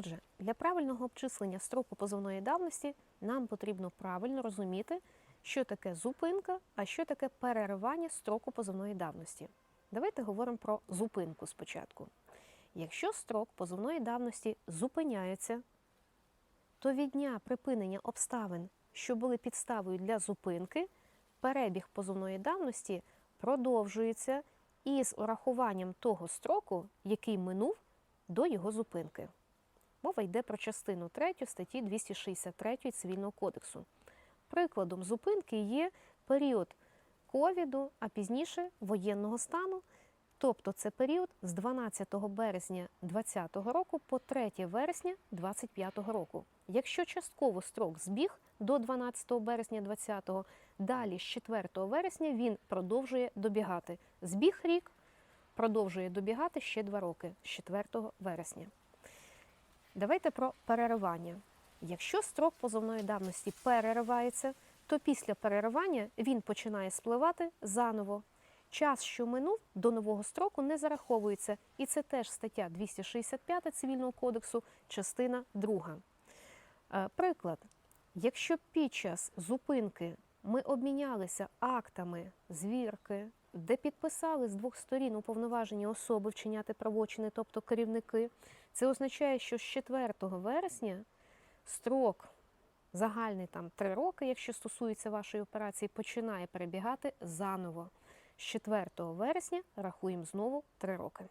Отже, для правильного обчислення строку позовної давності нам потрібно правильно розуміти, що таке зупинка, а що таке переривання строку позовної давності. Давайте говоримо про зупинку спочатку. Якщо строк позовної давності зупиняється, то від дня припинення обставин, що були підставою для зупинки, перебіг позовної давності продовжується із урахуванням того строку, який минув до його зупинки. Мова йде про частину 3 статті 263 Цивільного кодексу. Прикладом зупинки є період ковіду, а пізніше воєнного стану, тобто це період з 12 березня 2020 року по 3 вересня 2025 року. Якщо частково строк збіг до 12 березня 2020, далі з 4 вересня він продовжує добігати. Збіг рік продовжує добігати ще 2 роки з 4 вересня. Давайте про переривання. Якщо строк позовної давності переривається, то після переривання він починає спливати заново. Час, що минув, до нового строку не зараховується, і це теж стаття 265 Цивільного кодексу, частина 2. Е, Приклад. Якщо під час зупинки ми обмінялися актами звірки, де підписали з двох сторін уповноважені особи вчиняти правочини, тобто керівники, це означає, що з 4 вересня строк загальний там 3 роки, якщо стосується вашої операції, починає перебігати заново. З 4 вересня рахуємо знову 3 роки.